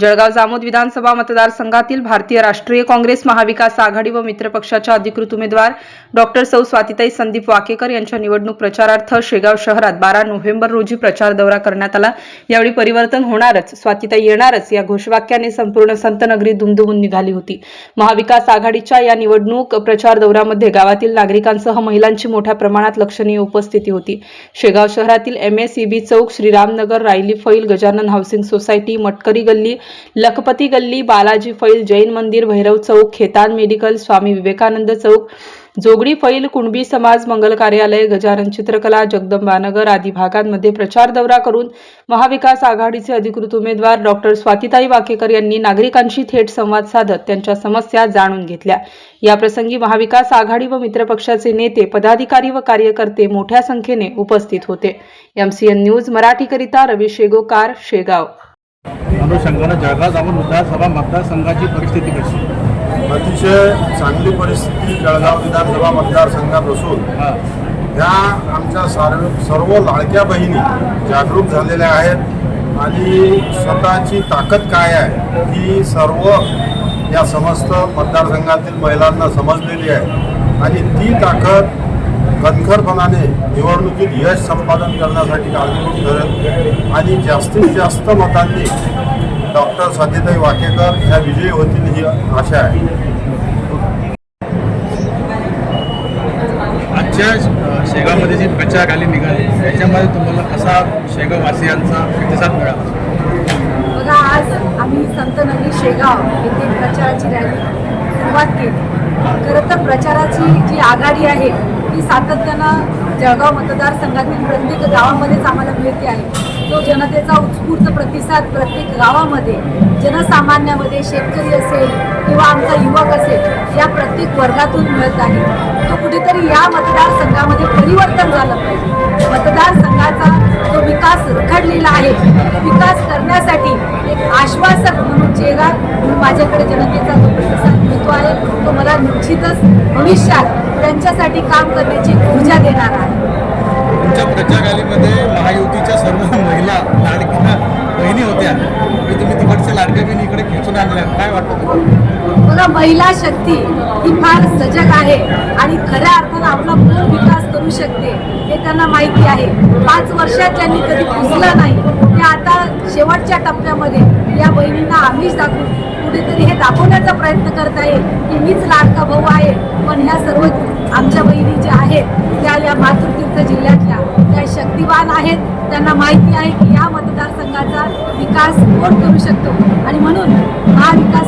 जळगाव जामोद विधानसभा मतदारसंघातील भारतीय राष्ट्रीय काँग्रेस महाविकास आघाडी व मित्र पक्षाच्या अधिकृत उमेदवार डॉक्टर सौ स्वातिताई संदीप वाकेकर यांच्या निवडणूक प्रचारार्थ शेगाव शहरात बारा नोव्हेंबर रोजी प्रचार दौरा करण्यात आला. यावेळी परिवर्तन होणारच स्वातिताई येणारच या घोषवाक्याने संपूर्ण संतनगरी दुमदुमून निघाली होती. महाविकास आघाडीच्या या निवडणूक प्रचार दौऱ्यामध्ये गावातील नागरिकांसह महिलांची मोठ्या प्रमाणात लक्षणीय उपस्थिती होती. शेगाव शहरातील एम एस ईबी चौक श्रीरामनगर रायली फैल गजानन हाऊसिंग सोसायटी मटकरी गल्ली लखपती गल्ली बालाजी फैल जैन मंदिर भैरव चौक खेतान मेडिकल स्वामी विवेकानंद चौक जोगडी फैल कुणबी समाज मंगल कार्यालय गजानन चित्रकला जगदंबानगर आदी भागांमध्ये प्रचार दौरा करून महाविकास आघाडीचे अधिकृत उमेदवार डॉक्टर स्वातिताई वाकेकर यांनी नागरिकांशी थेट संवाद साधत त्यांच्या समस्या जाणून घेतल्या. याप्रसंगी महाविकास आघाडी व मित्रपक्षाचे नेते पदाधिकारी व कार्यकर्ते मोठ्या संख्येने उपस्थित होते. एमसीएन न्यूज मराठीकरिता रवी शेगोकार शेगाव. अनुषंगानं जळगाव जामोद विधानसभा मतदारसंघाची परिस्थिती कशी? अतिशय चांगली परिस्थिती जळगाव विधानसभा मतदारसंघात असून ह्या आमच्या सर्व सर्व लाडक्या बहिणी जागरूक झालेल्या आहेत आणि स्वतःची ताकद काय आहे ही सर्व या समस्त मतदारसंघातील महिलांना समजलेली आहे. आणि ती ताकद कणखरपणाने निवडणुकीत यश संपादन करण्यासाठी काळजीपूर्वक ठरेल आणि जास्तीत जास्त मतांनी डॉक्टर स्वातीताई वाकेकर ह्या विजयी होतील ही आशा आहे. आजच्या शेगावमध्ये जी प्रचार रॅली निघाली त्याच्यामध्ये तुम्हाला कसा शेगाववासियांचा प्रतिसाद मिळाला? बघा आज आम्ही संतनगरी शेगाव येथे प्रचाराची रॅली सुरुवात केली. खरं तर प्रचाराची जी आघाडी आहे की सातत्यानं जळगाव मतदारसंघातील प्रत्येक गावामध्येच आम्हाला मिळते आहे. तो जनतेचा उत्स्फूर्त प्रतिसाद प्रत्येक गावामध्ये जनसामान्यामध्ये शेतकरी असेल किंवा आमचा युवक असेल या प्रत्येक वर्गातून मिळत आहे. तो कुठेतरी या मतदारसंघामध्ये परिवर्तन झालं पाहिजे. मतदारसंघाचा जो विकास रखडलेला आहे विकास करण्यासाठी भविष्यात त्यांच्यासाठी काम करण्याची ऊर्जा देणार आहे. तुमच्या प्रचार रॅलीमध्ये महायुतीच्या सर्व महिला लाडक्या बहिणी होत्या. तुम्ही तिकडच्या लाडक्या बहिणी इकडे खेचून आणल्या. काय वाटतं बघा महिला शक्ती ही फार सजग आहे आणि खऱ्या अर्थानं आपला पूर्ण विकास करू शकते हे त्यांना माहिती आहे. पाच वर्षात ज्यांनी कधी पुजलं नाही. ते आता शेवटच्या टप्प्यामध्ये या बहिणींना आम्हीच दाखवू कुठेतरी हे दाखवण्याचा प्रयत्न करत आहे की मीच लाडका भाऊ आहे. पण ह्या सर्व आमच्या बहिणी ज्या आहेत त्या या मातृतीर्थ जिल्ह्यातल्या त्या शक्तिवान आहेत. त्यांना माहिती आहे की या मतदारसंघाचा विकास कोण करू शकतो? आणि म्हणून महाविकास विकास